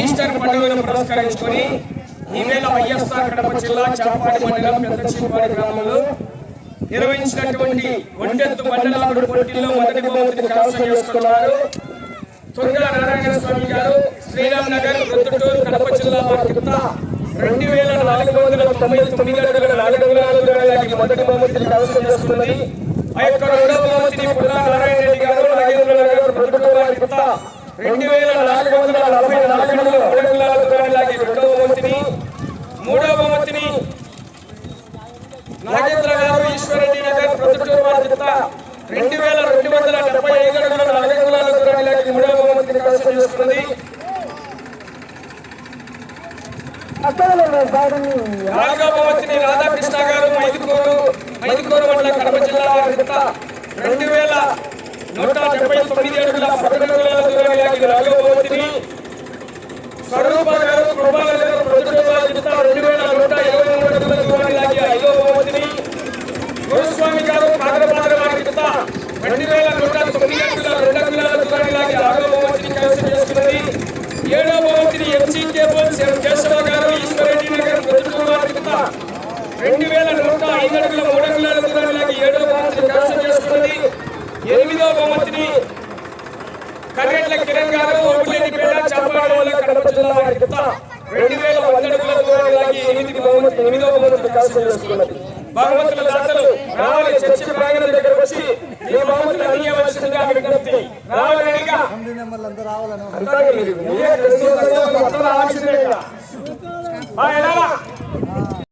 Easter పండుగను పురస్కరించుకొని ఈవేళ వైఎస్ఆర్ కడప జిల్లా చాపాడి మండలం పెద్దచిపాడి గ్రామంలో నిర్వహించినటువంటి ఒంటెత్తు మండల పోటీల్లో మొదటి బహుమతిని కైవసం చేసుకున్నారు. తుంగ నారాయణ స్వామి గారు శ్రీరామ్ నగర్ ప్రొద్దుటూరు కడప జిల్లా కింద రెండు వేల నాలుగు వందల తొంభై తొమ్మిది అడుగుల నాలుగు వందల వేలాకి మొదటి బహుమతిని కైవసం చేసుకున్నది ఆ యొక్క రెండవ బహుమతిని పుల్లా నారాయణ రెడ్డి గారు నాగేంద్ర నగర్ ప్రొద్దుటూరు వారి కింద రెండు వేల నాలుగు వందల నలభై నాలుగు అడుగుల మూడు అడుగుల వేలాకి రెండవ బహుమతిని మూడవ బహుమతిని నాగేంద్ర గారు ఈశ్వరెడ్డి నగర్ ప్రొద్దుటూరు వారి కింద రెండు వేల రెండు వందల డెబ్బై ఐదు అడుగుల నాలుగు అంగుళాల దూరానికి మూడవ బహుమతిని కైవసం చేసుకున్నది నాలుగవ రాధాకృష్ణ గారు మైదుకూరు మైదుకూరు మండల కడప జిల్లా వారి రెండు వేల నూట డెబ్బై తొమ్మిది అడుగుల పదకొండు స్వరూప గారు కృపాల రెండు వేల నూట ఇరవై మూడు అడుగుల దూరానికి ఐదవ బహుమతిని గురుస్వామి గారు పాదరపాద వారి కింద రెండు వేల నూట తొమ్మిది అడుగుల రెండు అంగుళాల దూరానికి ఆరవ బహుమతిని కైవసం చేసుకున్నది ఏడో బహుమతిని ఎంసీ కేబుల్స్ కేశవ గారు ఈశ్వరెడ్డి నగర్ ప్రొద్దుటూరు వారి రెండు వేల నూట ఐదు అడుగుల మూడు అంగుళాల దూరానికి ఏడవ బహుమతిని కైవసం చేసుకున్నది ఎనిమిదవ బహుమతిని కర్రెట్ల కిరణ్ గారు ఒబులేనిపేట చాపాడవల కడప జిల్లా వారి కింద రెండు వేల వంద అడుగుల దూరానికి బహుమతి ఎనిమిదవ బహుమతి కైవసం చేసుకున్నది బహుమతుల దాతలు రావాలి చర్చి ప్రాంగణం దగ్గరకు వచ్చి ఈ బహుమతులు అందించవలసిందిగా విజ్ఞప్తి. రావాలనిగా అంతా